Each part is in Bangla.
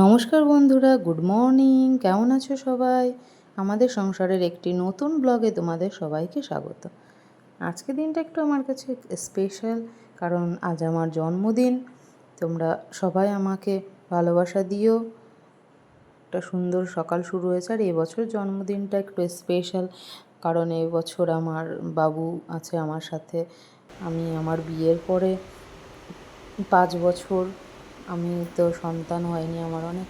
নমস্কার বন্ধুরা, গুড মর্নিং। কেমন আছো সবাই? আমাদের সংসারের একটি নতুন ব্লগে তোমাদের সবাইকে স্বাগত। আজকে দিনটা একটু আমার কাছে স্পেশাল, কারণ আজ আমার জন্মদিন। তোমরা সবাই আমাকে ভালোবাসা দিও। একটা সুন্দর সকাল শুরু হয়েছে, আর এবছর জন্মদিনটা একটু স্পেশাল, কারণ এবছর আমার বাবু আছে আমার সাথে। আমি আমার বিয়ের পরে পাঁচ বছর আমি তো সন্তান হয়নি আমার অনেক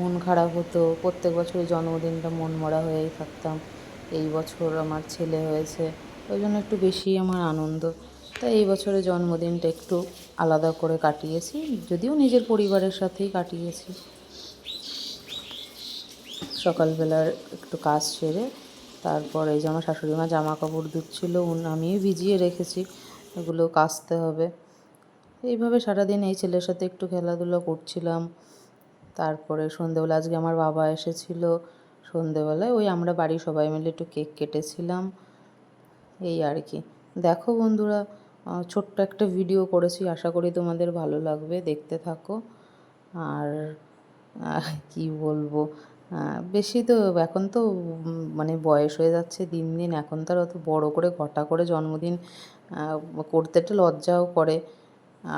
মন খারাপ হতো। প্রত্যেক বছরের জন্মদিনটা মন মরা হয়েই থাকতাম। এই বছর আমার ছেলে হয়েছে, ওই জন্য একটু বেশি আমার আনন্দ। তাই এই বছরের জন্মদিনটা একটু আলাদা করে কাটিয়েছি, যদিও নিজের পরিবারের সাথেই কাটিয়েছি। সকালবেলার একটু কাজ সেরে তারপর এই যে আমার শাশুড়ি মা জামা কাপড় ধুচ্ছিলো আমিও ভিজিয়ে রেখেছি। এগুলো কাচতে হবে। এইভাবে সারাদিন এই ছেলের সাথে একটু খেলাধুলো করছিলাম। তারপরে সন্ধেবেলা আজকে আমার বাবা এসেছিল। সন্ধেবেলায় ওই আমরা বাড়ি সবাই মিলে একটু কেক কেটেছিলাম। এই আর কি। দেখো বন্ধুরা ছোট্ট একটা ভিডিও করেছি। আশা করি তোমাদের ভালো লাগবে। দেখতে থাকো। আর কি বলব? বেশি তো এখন তো মানে বয়স হয়ে যাচ্ছে দিন দিন। এখন তার অত বড় করে, ঘটা করে জন্মদিন করতে একটা লজ্জাও করে।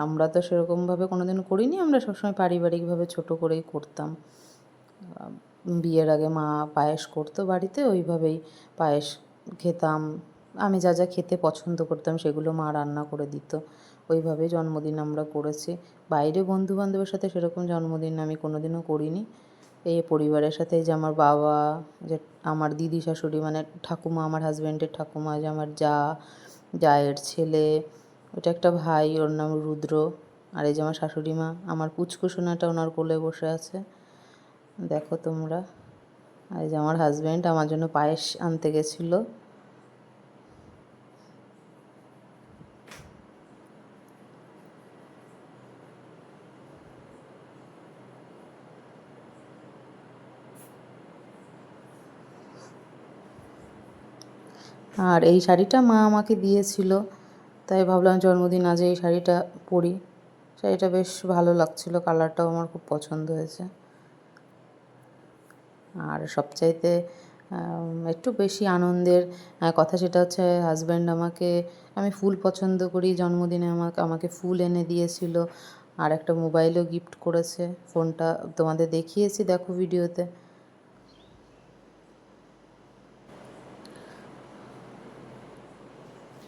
আমরা তো সেরকমভাবে কোনো দিন করিনি, আমরা সবসময় পারিবারিকভাবে ছোট করেই করতাম। বিয়ের আগে মা পায়েস করতো বাড়িতে, ওইভাবেই পায়েস খেতাম। আমি যা যা খেতে পছন্দ করতাম সেগুলো মা রান্না করে দিত। ওইভাবে জন্মদিন আমরা করেছি। বাইরে বন্ধু বান্ধবের সাথে সেরকম জন্মদিন আমি কোনো দিনও করিনি। এই পরিবারের সাথে যে আমার বাবা, যে আমার দিদি, শাশুড়ি মানে ঠাকুমা, আমার হাজব্যান্ডের ঠাকুমা, যে আমার যা, জায়ের ছেলে ওটা একটা ভাই, ওর নাম রুদ্র। আর এই যে আমার শাশুড়ি মা, আমার পুচকুসোনাটা ওনার কোলে বসে আছে। দেখো তোমরা। আর এই যে আমার হাজব্যান্ড আমার জন্য পায়েস আনতে গেছিল। আর এই শাড়িটা মা আমাকে দিয়েছিল। তাই ভাবলাম জন্মদিন আজ এই শাড়িটা পরি। শাড়িটা বেশ ভালো লাগছিল, কালারটাও আমার খুব পছন্দ হয়েছে। আর সবচাইতে একটু বেশি আনন্দের কথা সেটা হচ্ছে হাজব্যান্ড আমাকে, আমি ফুল পছন্দ করি, জন্মদিনে আমাকে আমাকে ফুল এনে দিয়েছিল আর একটা মোবাইলও গিফট করেছে। ফোনটা তোমাদের দেখিয়েছি, দেখো ভিডিওতে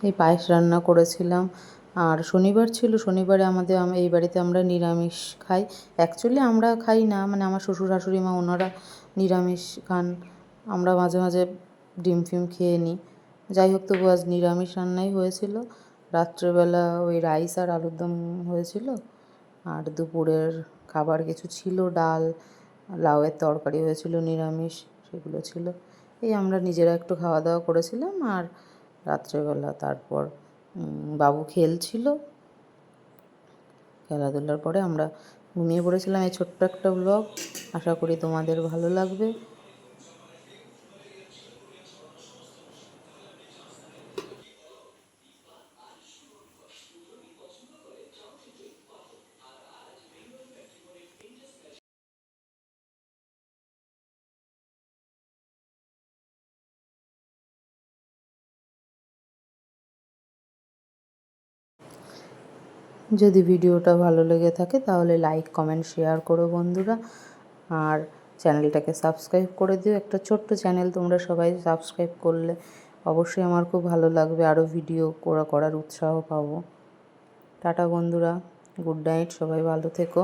এই পায়েস রান্না করেছিলাম। আর শনিবার ছিল, শনিবারে আমাদের এই বাড়িতে আমরা নিরামিষ খাই। অ্যাকচুয়ালি আমরা খাই না মানে আমার শ্বশুর শাশুড়ি মা ওনারা নিরামিষ খান। আমরা মাঝে মাঝে ডিম ফিম খেয়ে নিই। যাই হোক, তবু আজ নিরামিষ রান্নাই হয়েছিল। রাত্রেবেলা ওই রাইস আর আলুর দম হয়েছিল। আর দুপুরের খাবার কিছু ছিল, ডাল, লাউয়ের তরকারি হয়েছিল, নিরামিষ সেগুলো ছিল। এই আমরা নিজেরা একটু খাওয়া দাওয়া করেছিলাম। আর রাত্রেবেলা তারপর বাবু খেলছিল। খেলাধুলার পরে আমরা ঘুমিয়ে পড়েছিলাম এই ছোট্ট একটা ব্লগ আশা করি তোমাদের ভালো লাগবে। যদি ভিডিওটা ভালো লেগে থাকে তাহলে লাইক কমেন্ট শেয়ার করো বন্ধুরা। আর চ্যানেলটাকে সাবস্ক্রাইব করে দিও। একটা ছোট্ট চ্যানেল তোমরা সবাই সাবস্ক্রাইব করলে অবশ্যই আমার খুব ভালো লাগবে। আরও ভিডিও করা, করার উৎসাহ পাবো। টাটা বন্ধুরা। Good night. সবাই ভালো থেকো।